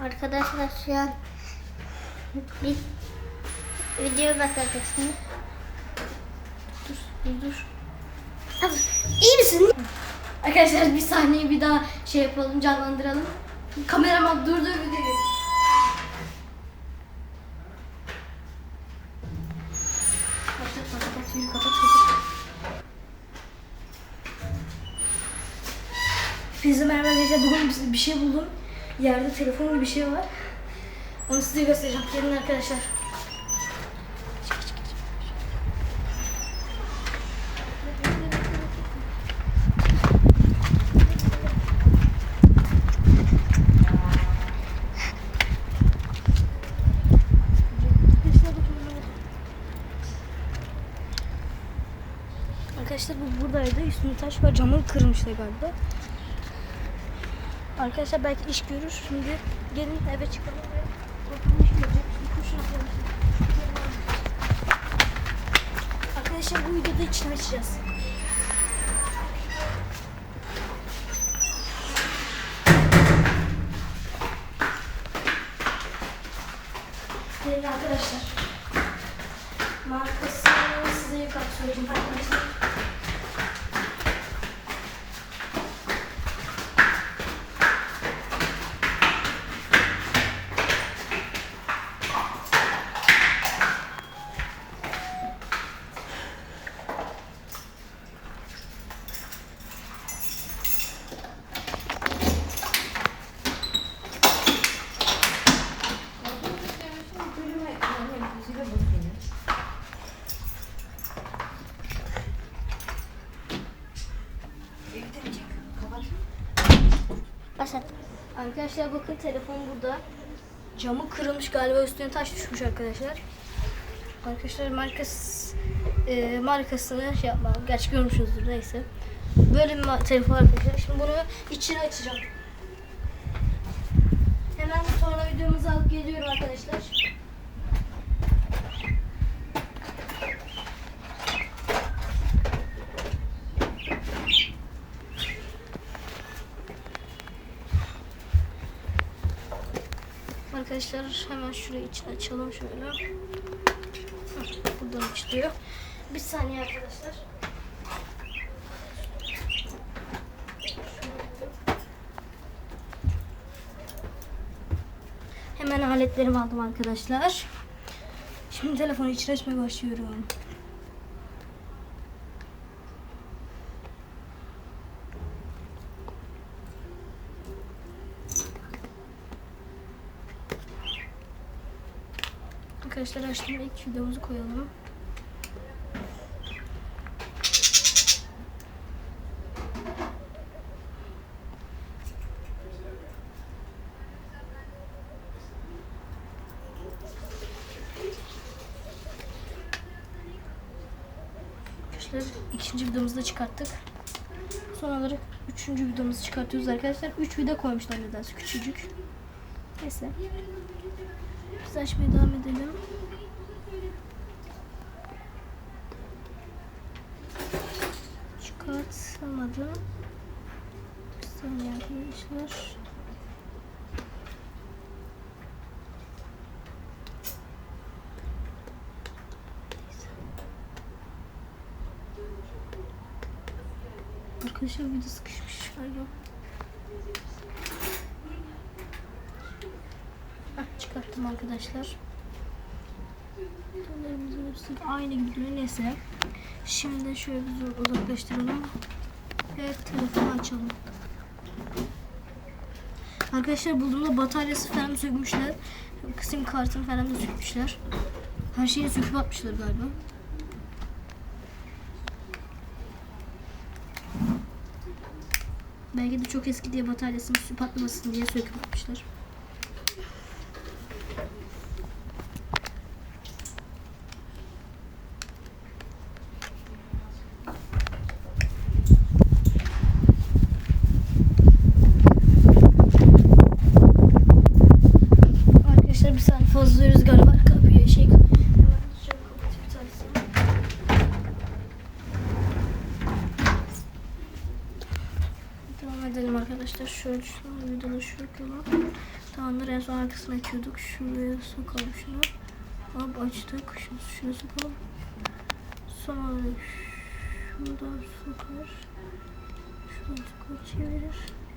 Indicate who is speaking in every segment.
Speaker 1: Arkadaşlar şu an bir video başlatacaksınız.
Speaker 2: Dur dur dur.
Speaker 1: Abi, iyi misin?
Speaker 2: Arkadaşlar bir sahneyi bir daha şey yapalım canlandıralım. Kameraman durdur videoyu. Hepinize merhaba arkadaşlar. Bugün bir- bir şey buldum. Yerde telefon gibi bir şey var. Onu size göstereceğim. Gelin arkadaşlar. Arkadaşlar bu buradaydı. Üstünde taş var. Camı kırmıştı galiba. Arkadaşlar belki iş görür. Şimdi gelin eve çıkalım ve bakalım iş görecek. Koşun arkadaşlar. Arkadaşlar bu videoda içini açacağız. Gelin arkadaşlar. Markasını size yukarı söyleyeyim arkadaşlar.
Speaker 1: Başlat.
Speaker 2: Arkadaşlar bakın telefon burada. Camı kırılmış galiba üstüne taş düşmüş arkadaşlar. Arkadaşlar markası e, markasını şey yapmam. Gerçi görmüşsünüzdür neyse. Böyle bir telefon arkadaşlar. Şimdi bunu içine açacağım. Hemen sonra videomuzu alıp geliyorum arkadaşlar. Arkadaşlar hemen şurayı içine açalım şöyle. Buradan açılıyor. Bir saniye arkadaşlar. Hemen aletlerimi aldım arkadaşlar. Şimdi telefonu açmaya başlıyorum. Arkadaşlar açtım ilk videomuzu koyalım. Arkadaşlar ikinci videomuzu da çıkarttık. Son olarak üçüncü videomuzu çıkartıyoruz arkadaşlar. Üç video koymuşlar nedense küçücük. Neyse. Biz açmaya devam edelim. Çıkartamadım. Bir saniye arkadaşlar. Arkadaşlar video sıkışmış galiba. Hah, çıkarttım arkadaşlar. Dönemimizin hepsi aynı gidiyor. Neyse. Şimdi şöyle bir uzaklaştıralım. Ve telefonu açalım. Arkadaşlar bulduğumda bataryası falan sökmüşler. Sim kartını falan da sökmüşler. Her şeyi söküp atmışlar galiba. Belki de çok eski diye bataryasını patlamasın diye söküp atmışlar. Arkadaşlar rüzgar var. Kapıyı şey. Devam edelim arkadaşlar. Şöyle şunu videoda şu yapalım. Tamamdır en son arkasına ekiyorduk. Şuraya sokalım şunu. Hop açtık. Şunu şuna sokalım. Sonra şuradan sokar. Şuradan sokar çevirir.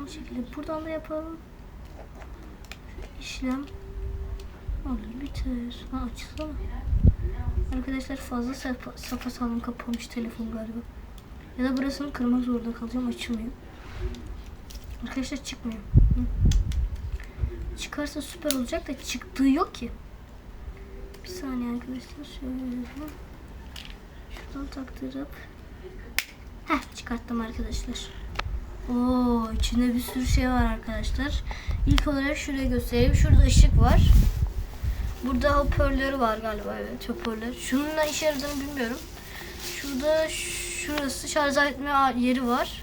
Speaker 2: Aynı şekilde buradan da yapalım. Şu işlem olur biter. Ha açılsana. Arkadaşlar fazla sapa, sapa sağlam kapamış telefon galiba. Ya da burasını kırmak zorunda kalacağım açılmıyor. Arkadaşlar çıkmıyor. Çıkarsa süper olacak da çıktığı yok ki. Bir saniye arkadaşlar şöyle. Şuradan taktırıp. Heh çıkarttım arkadaşlar. Oo içinde bir sürü şey var arkadaşlar. İlk olarak şuraya göstereyim. Şurada ışık var. Burada hoparlörü var galiba evet hoparlör. Şunun ne işe yaradığını bilmiyorum. Şurada şurası şarj etme yeri var.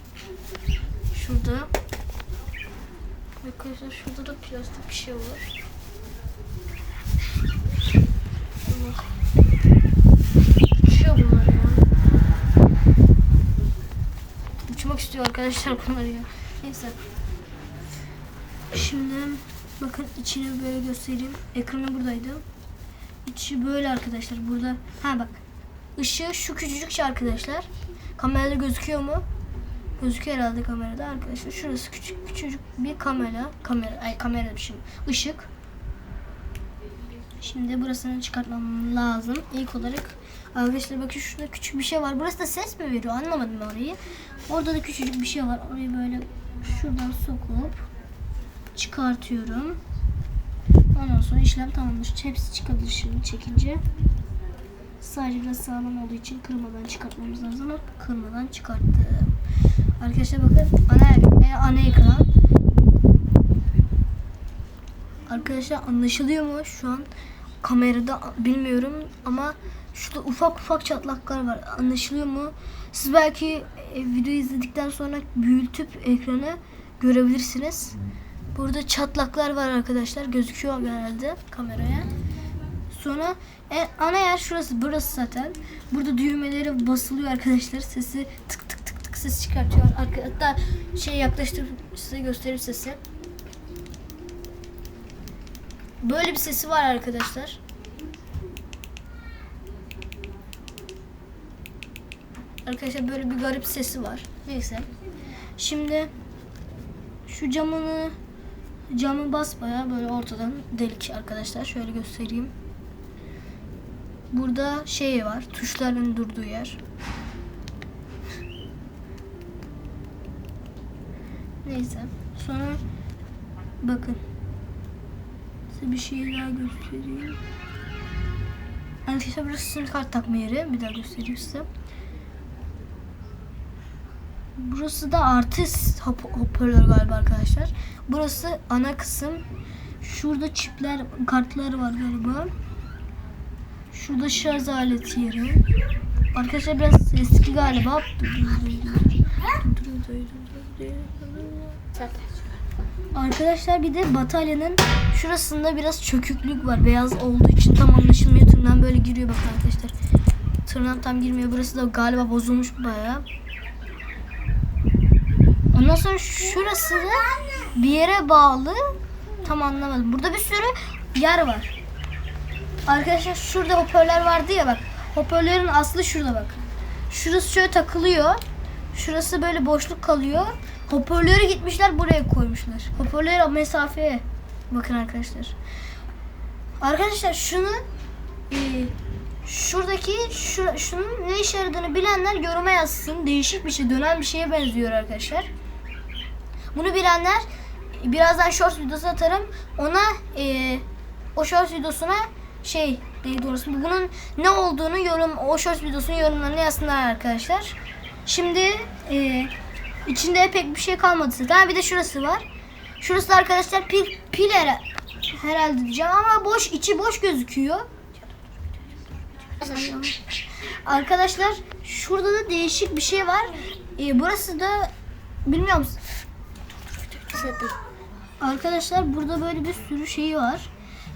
Speaker 2: Şurada. Arkadaşlar şurada da plastik bir şey var. Allah. Uçmak istiyor arkadaşlar bunlar ya. Neyse. Şimdi bakın içini böyle göstereyim. Ekranı buradaydı. İçi böyle arkadaşlar. Burada. Ha bak. Işığı şu küçücük şey arkadaşlar. Kamerada gözüküyor mu? Gözüküyor herhalde kamerada arkadaşlar. Şurası küçük küçücük bir kamera. Kamera ay kamera şey. Işık. Şimdi burasını çıkartmam lazım. İlk olarak arkadaşlar bakın şurada küçük bir şey var. Burası da ses mi veriyor? Anlamadım orayı. Orada da küçücük bir şey var. Orayı böyle şuradan sokup çıkartıyorum. Ondan sonra işlem tamamdır. Hepsi çıkabilir şimdi çekince. Sadece biraz sağlam olduğu için kırmadan çıkartmamız lazım ama kırmadan çıkarttım. Arkadaşlar bakın ana, e, ana ekran. Arkadaşlar anlaşılıyor mu şu an kamerada bilmiyorum ama şurada ufak ufak çatlaklar var. Anlaşılıyor mu? Siz belki e, videoyu izledikten sonra büyütüp ekranı görebilirsiniz. Burada çatlaklar var arkadaşlar. Gözüküyor herhalde kameraya. Sonra e, ana yer şurası. Burası zaten. Burada düğmeleri basılıyor arkadaşlar. Sesi tık tık tık tık ses çıkartıyor. Hatta şey yaklaştırıp size göstereyim sesi. Böyle bir sesi var arkadaşlar. Arkadaşlar böyle bir garip sesi var. Neyse. Şimdi şu camını camı basbaya böyle ortadan delik arkadaşlar. Şöyle göstereyim. Burada şey var. Tuşların durduğu yer. Neyse. Sonra bakın. Size bir şey daha göstereyim. Arkadaşlar burası sim kart takma yeri. Bir daha göstereyim size. Burası da artı hop hoparlör galiba arkadaşlar. Burası ana kısım. Şurada çipler, kartlar var galiba. Şurada şarj aleti yeri. Arkadaşlar biraz eski galiba. Arkadaşlar bir de bataryanın şurasında biraz çöküklük var. Beyaz olduğu için tam anlaşılmıyor. Tırnağım böyle giriyor bakın arkadaşlar. Tırnağım tam girmiyor. Burası da galiba bozulmuş bayağı. Ondan sonra şurası bir yere bağlı. Tam anlamadım. Burada bir sürü yer var. Arkadaşlar şurada hoparlör vardı ya bak. Hoparlörün aslı şurada bak. Şurası şöyle takılıyor. Şurası böyle boşluk kalıyor. Hoparlörü gitmişler buraya koymuşlar. Hoparlör mesafeye. Bakın arkadaşlar. Arkadaşlar şunu e, şuradaki şu, şunun ne işe yaradığını bilenler yoruma yazsın. Değişik bir şey, dönen bir şeye benziyor arkadaşlar. Bunu bilenler birazdan shorts videosu atarım. Ona e, o shorts videosuna şey neydi orası? Bunun ne olduğunu yorum o shorts videosunun yorumlarını yazsınlar arkadaşlar. Şimdi e, içinde pek bir şey kalmadı zaten. Bir de şurası var. Şurası da arkadaşlar pil pil her- herhalde diyeceğim ama boş içi boş gözüküyor. Arkadaşlar şurada da değişik bir şey var. E, burası da bilmiyorum.
Speaker 1: Zaten.
Speaker 2: Arkadaşlar burada böyle bir sürü şeyi var.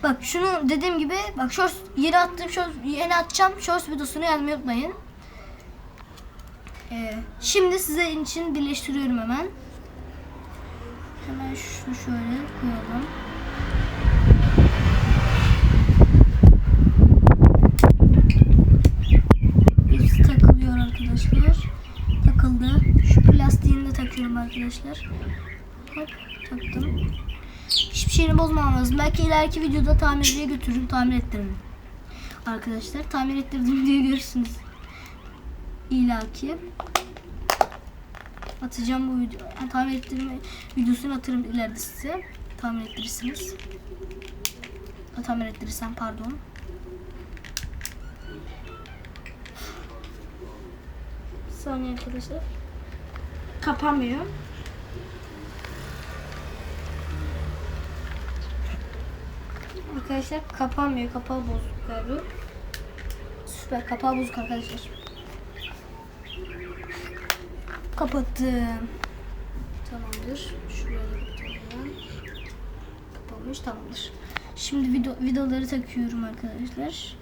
Speaker 2: Bak şunu dediğim gibi bak shorts yeni attığım shorts yeni atacağım shorts videosunu yazmayı unutmayın. Ee, şimdi size için birleştiriyorum hemen. Hemen şunu şöyle koyalım. Hepsi takılıyor arkadaşlar. Takıldı. Şu plastiğini de takıyorum arkadaşlar. Hop taktım. Hiçbir şeyini bozmamam lazım. Belki ileriki videoda tamirciye götürürüm, tamir ettiririm. Arkadaşlar tamir ettirdim diye görürsünüz. İlaki. Atacağım bu video. Yani tamir ettirme videosunu atarım ileride size. Tamir ettirirsiniz. Tamir ettirirsem pardon. Saniye arkadaşlar. Kapanmıyor. Arkadaşlar kapanmıyor. Kapağı bozuk galiba. Süper. Kapağı bozuk arkadaşlar. Kapattım. Tamamdır. Şuraya da bakalım. Kapanmış. Tamamdır. Şimdi video, vidaları takıyorum arkadaşlar.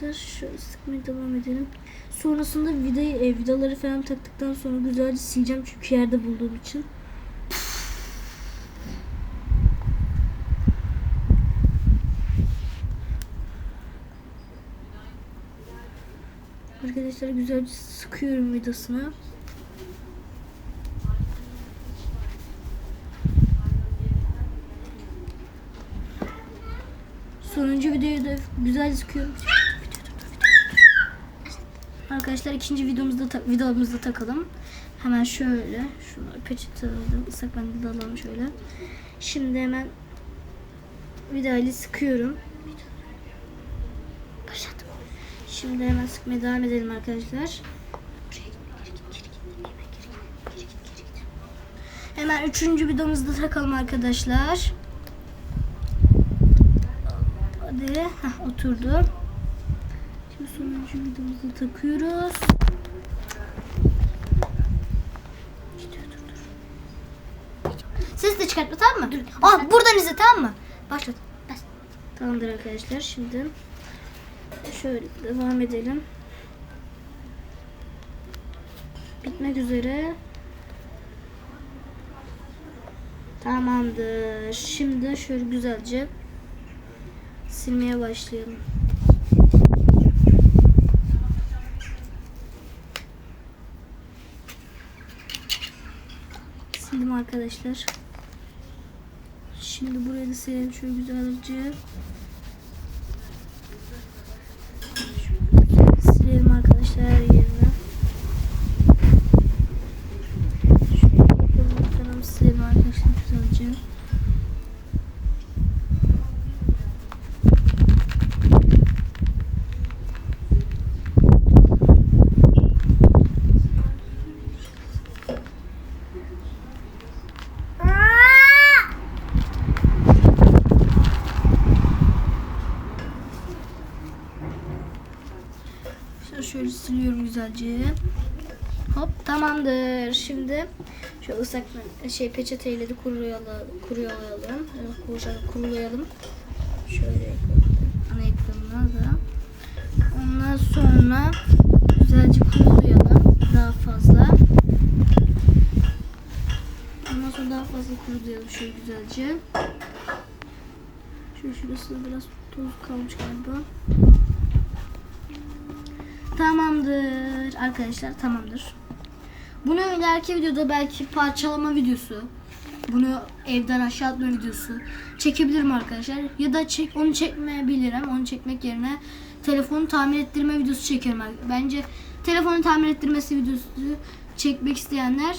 Speaker 2: Arkadaşlar şöyle sıkmaya devam edelim. Sonrasında vidayı, e, vidaları falan taktıktan sonra güzelce sileceğim çünkü yerde bulduğum için. Arkadaşlar güzelce sıkıyorum vidasını. Sonuncu videoyu da güzel sıkıyorum. Arkadaşlar ikinci videomuzda ta- videomuzda takalım. Hemen şöyle şunu peçete alalım. ıslak mendil alalım şöyle. Şimdi hemen vidayla sıkıyorum. Başladım. Şimdi hemen sıkmaya devam edelim arkadaşlar. Hemen üçüncü videomuzda takalım arkadaşlar. Hadi. Heh, oturdu. Videomuzu takıyoruz. Dur, dur. Ses de çıkartma tamam mı? Aa, buradan izle tamam mı? Başlat. Bas. Tamamdır arkadaşlar. Şimdi şöyle devam edelim. Bitmek üzere. Tamamdır. Şimdi şöyle güzelce silmeye başlayalım. Sildim arkadaşlar. Şimdi burayı da silelim şöyle güzelce. Silelim arkadaşlar her yerine. Şöyle bakalım silelim arkadaşlar güzelce. Şöyle, şöyle siliyorum güzelce. Hop tamamdır. Şimdi şu ıslak şey peçeteyle de kurulayalım. Kurulayalım. Evet, kurulayalım. Şöyle ana ekranına da. Ondan sonra güzelce kurulayalım. Daha fazla. Ondan sonra daha fazla kurulayalım şöyle güzelce. Şöyle şurası biraz toz kalmış galiba. Tamamdır arkadaşlar tamamdır. Bunu ileriki videoda belki parçalama videosu, bunu evden aşağı atma videosu çekebilirim arkadaşlar. Ya da çek, onu çekmeyebilirim. Onu çekmek yerine telefonu tamir ettirme videosu çekerim. Bence telefonu tamir ettirmesi videosu çekmek isteyenler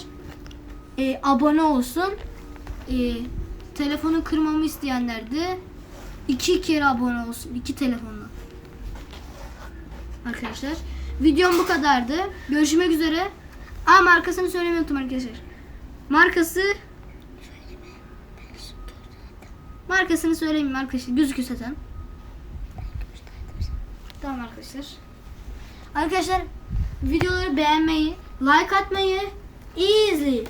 Speaker 2: e, abone olsun. E, telefonu kırmamı isteyenler de iki kere abone olsun. iki telefonla. Arkadaşlar. Videom bu kadardı. Görüşmek üzere. Aa markasını söylemeyi unuttum arkadaşlar. Markası Markasını söylemeyeyim arkadaşlar. Gözüküyor zaten. Tamam arkadaşlar. Arkadaşlar videoları beğenmeyi, like atmayı, iyi izleyip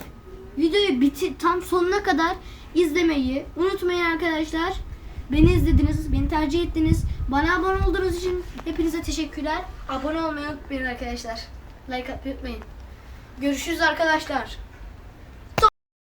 Speaker 2: videoyu biti tam sonuna kadar izlemeyi unutmayın arkadaşlar. Beni izlediniz, beni tercih ettiniz. Bana abone olduğunuz için hepinize teşekkürler. Abone olmayı unutmayın arkadaşlar. Like atmayı unutmayın. Görüşürüz arkadaşlar.